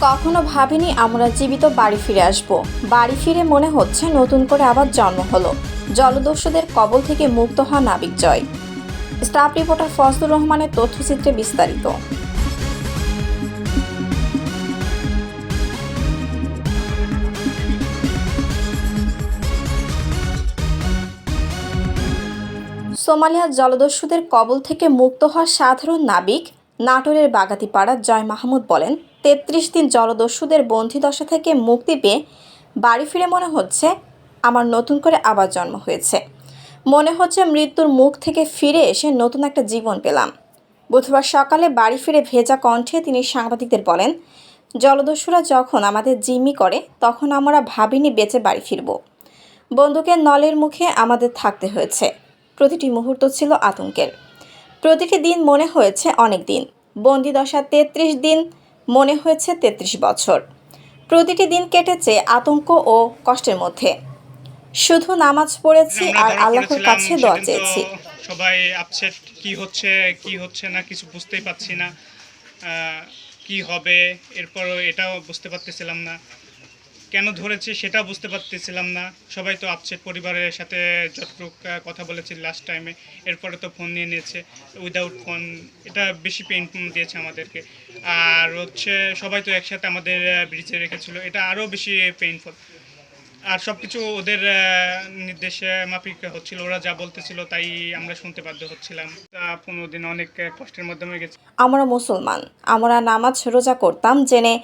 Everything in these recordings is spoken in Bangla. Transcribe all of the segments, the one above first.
কখনো ভাবিনি আমরা জীবিত বাড়ি ফিরে আসব। বাড়ি ফিরে মনে হচ্ছে নতুন করে আবার জন্ম হলো। জলদস্যুদের কবল থেকে মুক্ত হওয়া নাবিক জয়। স্টাফ রিপোর্টার ফজলুর রহমানের তথ্যচিত্রে বিস্তারিত। সোমালিয়ার জলদস্যুদের কবল থেকে মুক্ত হওয়া সাধারণ নাবিক নাটোরের বাগাতিপাড়া জয় মাহমুদ বলেন, তেত্রিশ দিন জলদস্যুদের বন্দিদশা থেকে মুক্তি পেয়ে বাড়ি ফিরে মনে হচ্ছে আমার নতুন করে আবার জন্ম হয়েছে। মনে হচ্ছে মৃত্যুর মুখ থেকে ফিরে এসে নতুন একটা জীবন পেলাম। বুধবার সকালে বাড়ি ফিরে ভেজা কণ্ঠে তিনি সাংবাদিকদের বলেন, জলদস্যুরা যখন আমাদের জিম্মি করে, তখন আমরা ভাবিনি বেঁচে বাড়ি ফিরব। বন্দুকের নলের মুখে আমাদের থাকতে হয়েছে। প্রতিটি মুহূর্ত ছিল আতঙ্কের। প্রতিটি দিন মনে হয়েছে অনেক দিন। বন্দিদশা তেত্রিশ দিন মনে হয়েছে তেত্রিশ বছর। প্রতিটি দিন কেটেছে আতঙ্ক ও কষ্টের মধ্যে। শুধু নামাজ পড়েছি আর আল্লাহর কাছে দোয়া চেয়েছি। সবাই আপসেট কি হচ্ছে কি হচ্ছে না কিছু বুঝতেই পারছি না কি হবে এরপরও এটাও বুঝতে পারতেছিলাম না। কেন ধরেছে সেটা বুঝতে পারতেছিলাম না। সবাই তো আপসেট পরিবারের সাথে যতটুক কথা বলেছি লাস্ট টাইমে এরপরে তো ফোন নিয়ে নিয়েছে উইদাউট ফোন এটা বেশি পেইন দিয়েছে আমাদেরকে। আর হচ্ছে সবাই তো একসাথে আমাদের ব্রিজে রেখেছিল, এটা আরও বেশি পেইনফুল আর সব কিছু ওদের নির্দেশে মাফিক হচ্ছিল, ওরা যা বলতেছিল তাই আমরা শুনতে বাধ্য হচ্ছিলাম। তা পনেরো দিন অনেক কষ্টের মাধ্যমে গেছে। আমরা মুসলমান, আমরা নামাজ রোজা করতাম, জেনে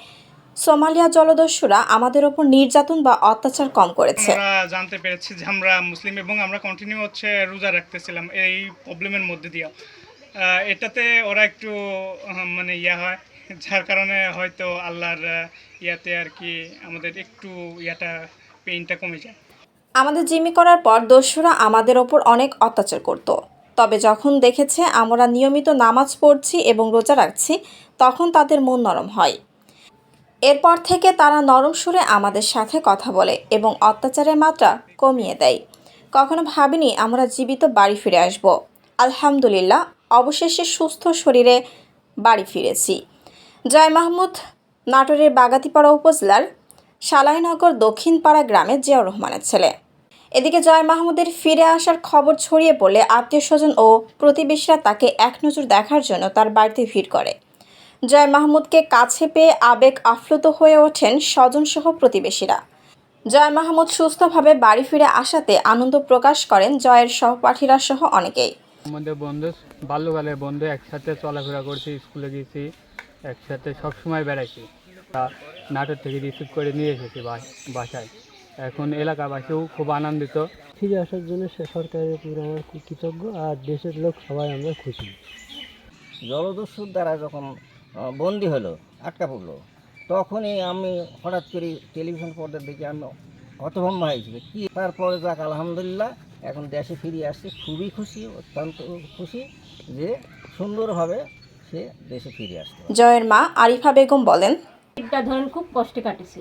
সোমালিয়া জলদস্যুরা আমাদের ওপর নির্যাতন বা অত্যাচার কম করেছে। আমরা জানতে পেরেছি যে আমরা মুসলিম এবং আমরা কন্টিনিউ হচ্ছে রোজা রাখতেছিলাম এই প্রবলেমের মধ্যে আহ, এটাতে ওরা একটু মানে ইয়া হয় যার কারণে হয়তো আল্লাহর ইয়াতে আর কি আমাদের একটু ইয়াটা পেইনটা কমে যায়। আমাদের জিম্মি করার পর দস্যুরা আমাদের ওপর অনেক অত্যাচার করত। তবে যখন দেখেছে আমরা নিয়মিত নামাজ পড়ছি এবং রোজা রাখছি তখন তাদের মন নরম হয়। এরপর থেকে তারা নরম সুরে আমাদের সাথে কথা বলে এবং অত্যাচারের মাত্রা কমিয়ে দেয়। কখনো ভাবিনি আমরা জীবিত বাড়ি ফিরে আসব। আলহামদুলিল্লাহ, অবশেষে সুস্থ শরীরে বাড়ি ফিরেছি। জয় মাহমুদ নাটোরের বাগাতিপাড়া উপজেলার সালাইনগর দক্ষিণপাড়া গ্রামের জিয়াউর রহমানের ছেলে। এদিকে জয় মাহমুদের ফিরে আসার খবর ছড়িয়ে পড়লে আত্মীয় স্বজন ও প্রতিবেশীরা তাকে এক নজর দেখার জন্য তার বাড়িতে ভিড় করে। জয় মাহমুদকে কাছে পেয়ে আবেগ আপ্লুত হয়ে ওঠেন স্বজনসহ প্রতিবেশীরা। জয় মাহমুদ সুস্থভাবে বাড়ি ফিরে আসাতে আনন্দ প্রকাশ করেন জয়ের সহপাঠীরা সহ অনেকেই। আমাদের বন্ধু বাল্যকালের বন্ধু একসাথে চলাফেরা করছি স্কুলে গেছি একসাথে সবসময় বেড়াইছি। তা নাটোর থেকে রিসিভ করে নিয়ে এসেছি বাস- বাসায়। এখন এলাকাবাসীও খুব আনন্দিত। ফিরে আসার জন্য সে সরকারের উপর আমরা কৃতজ্ঞ আর দেশের লোক সবাই আমরা খুশি। জলদস্যুর দ্বারা যখন বন্দি হলো আটকা পড়ল। তখনই আমি হঠাৎ করে টেলিভিশন পর্দার দেখে আমি হতভম্ব হয়েছিল কি? তারপরে যাক আলহামদুলিল্লাহ এখন দেশে ফিরে আসছে খুবই খুশি অত্যন্ত খুশি যে সুন্দরভাবে সে দেশে ফিরে আসছে জয়ের মা আরিফা বেগম বলেন ধরেন খুব কষ্টে কাটেছি।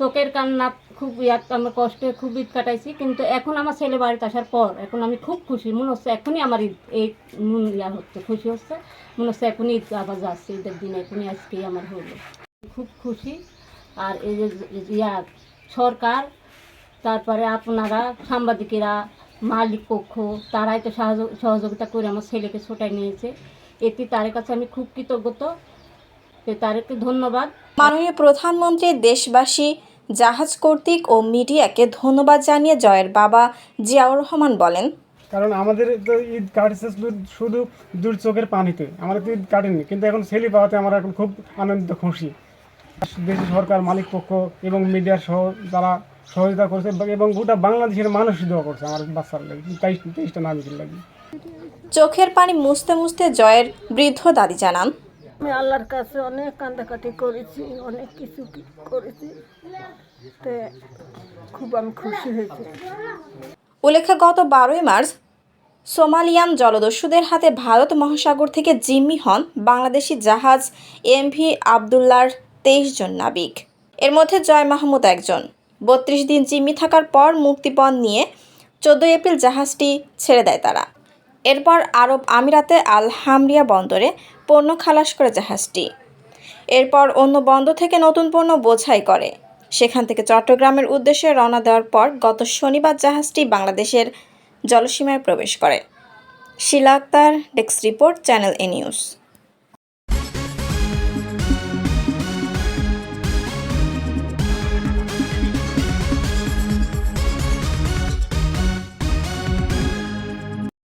চোখের কান্না খুব ইয়াত আমরা কষ্টে খুব ঈদ কাটাইছি, কিন্তু এখন আমার ছেলে বাড়িতে আসার পর এখন আমি খুব খুশি। মনে হচ্ছে এখনই আমার ঈদ, এই মন ইয়া হচ্ছে, খুশি হচ্ছে। মনে হচ্ছে এখনই ঈদ আবার যাচ্ছে, ঈদের দিন এখনই আজকেই আমার হলো। খুব খুশি। আর এই যে ইয়া, সরকার, তারপরে আপনারা, সাংবাদিকেরা, মালিক পক্ষ, তারাই তো সহযোগিতা করে আমার ছেলেকে ছোটাই নিয়েছে। এতে তার কাছে আমি খুব কৃতজ্ঞত। তো তাদেরকে ধন্যবাদ। মাননীয় প্রধানমন্ত্রী, দেশবাসী জাহাজ কর্তৃক ও মিডিয়াকে ধন্যবাদ জানিয়ে জয়ের বাবা জিয়াউর রহমান বলেন। কারণ আমাদের তো ঈদ কাটছে শুধু- দূর চোখের পানিতে। আমাদের তো ঈদ কাটেনি কিন্তু এখন ছেলে পাওয়াতে আমরা এখন খুব আনন্দিত খুশি। দেশের সরকার মালিক পক্ষ এবং মিডিয়ার সহ যারা সহযোগিতা করছে এবং গোটা বাংলাদেশের মানুষ দোয়া করছে আমার বাচ্চার লাগে তেইশ তেইশটা নামিকের লাগে। চোখের পানি মুছতে মুছতে জয়ের বৃদ্ধ দাদি জানান। আমি আল্লাহর কাছে অনেক কান্দাকাটি করেছি, অনেক কিছু করেছি, তে খুব আমি খুশি হয়েছি। উল্লেখ্য, গত বারোই মার্চ সোমালিয়ান জলদস্যুদের হাতে ভারত মহাসাগর থেকে জিম্মি হন বাংলাদেশি জাহাজ এমভি আবদুল্লার তেইশ জন নাবিক। এর মধ্যে জয় মাহমুদ একজন। বত্রিশ দিন জিম্মি থাকার পর মুক্তিপণ নিয়ে চোদ্দোই এপ্রিল জাহাজটি ছেড়ে দেয় তারা। এরপর আরব আমিরাতে আল হামরিয়া বন্দরে পণ্য খালাস করে জাহাজটি। এরপর অন্য বন্দর থেকে নতুন পণ্য বোঝাই করে। সেখান থেকে চট্টগ্রামের উদ্দেশ্যে রওনা দেওয়ার পর গত শনিবার জাহাজটি বাংলাদেশের জলসীমায় প্রবেশ করে। Shila Akter desk report, channel A news.